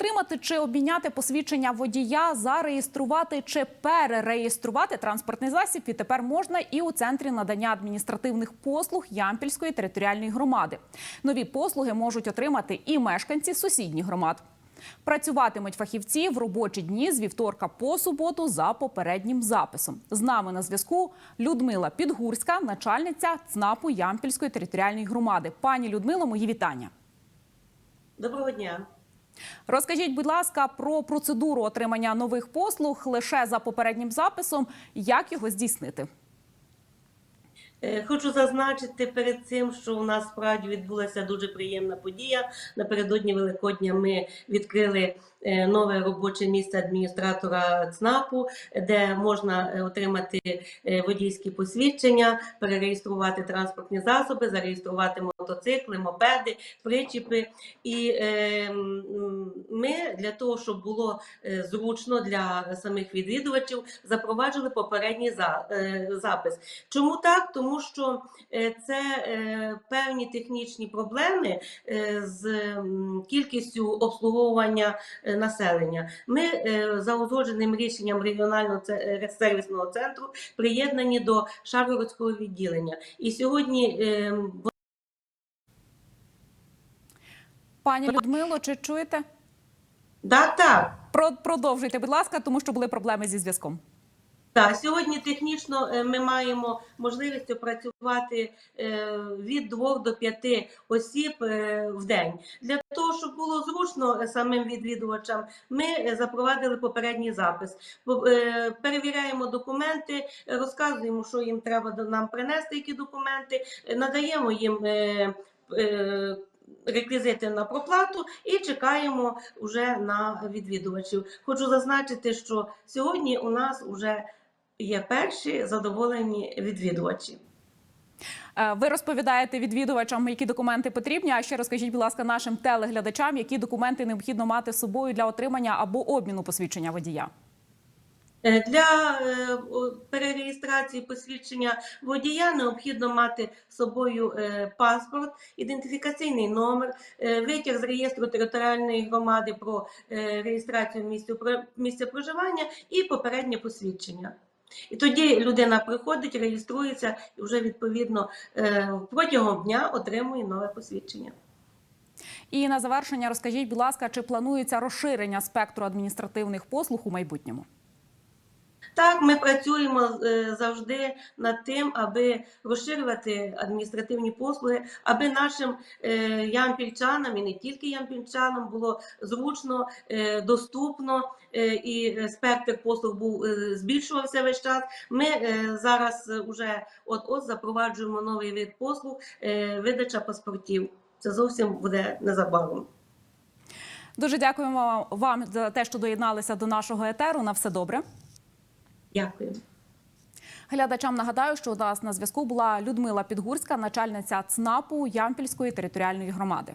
Отримати чи обміняти посвідчення водія, зареєструвати чи перереєструвати транспортний засіб відтепер можна і у центрі надання адміністративних послуг Ямпільської територіальної громади. Нові послуги можуть отримати і мешканці сусідніх громад. Працюватимуть фахівці в робочі дні з вівторка по суботу за попереднім записом. З нами на зв'язку Людмила Підгурська, начальниця ЦНАПу Ямпільської територіальної громади. Пані Людмило, мої вітання. Доброго дня. Розкажіть, будь ласка, про процедуру отримання нових послуг лише за попереднім записом. Як його здійснити? Е, Хочу зазначити перед цим, що у нас справді відбулася дуже приємна подія. Напередодні Великодня ми відкрили нове робоче місце адміністратора ЦНАПу, де можна е, отримати е, водійські посвідчення, перереєструвати транспортні засоби, зареєструвати мотоцикли, мопеди, причіпи. І е, ми для того, щоб було е, зручно для самих відвідувачів, запроваджили попередній за- е, запис. Чому так? Тому що е, це е, певні технічні проблеми е, з кількістю обслуговування е, населення. Ми е, за узгодженим рішенням регіонального е, сервісного центру приєднані до Шаргородського відділення. І сьогодні е, Пані Людмило, чи чуєте? да, так. Про продовжуйте, будь ласка, тому що були проблеми зі зв'язком. Так, сьогодні технічно е, ми маємо можливість опрацювати е, від 2 до 5 осіб е, в день. Для того, щоб було зручно самим відвідувачам, ми запровадили попередній запис. Перевіряємо документи, розказуємо, що їм треба нам принести, які документи, надаємо їм. Реквізити на проплату і чекаємо вже на відвідувачів. Хочу зазначити, що сьогодні у нас вже є перші задоволені відвідувачі. Е, Ви розповідаєте відвідувачам, які документи потрібні. А ще розкажіть, будь ласка, нашим телеглядачам, які документи необхідно мати з собою для отримання або обміну посвідчення водія. Е, Для е, перереєстрації посвідчення водія необхідно мати з собою е, паспорт, ідентифікаційний номер, витяг з реєстру територіальної громади про реєстрацію місця, проживання і попереднє посвідчення. І тоді людина приходить, реєструється і вже відповідно протягом дня отримує нове посвідчення. І на завершення розкажіть, будь ласка, чи планується розширення спектру адміністративних послуг у майбутньому? Так, ми працюємо е, завжди над тим, аби розширювати адміністративні послуги, аби нашим е, ямпільчанам і не тільки ямпільчанам було зручно, е, доступно і спектр послуг був збільшувався весь час. Ми зараз вже от-от запроваджуємо новий вид послуг видача паспортів. Це зовсім буде незабаром. Дуже дякуємо вам за те, що доєдналися до нашого етеру. На все добре. Дякую. Глядачам нагадаю, що у нас на зв'язку була Людмила Підгурська, начальниця ЦНАПу Ямпільської територіальної громади.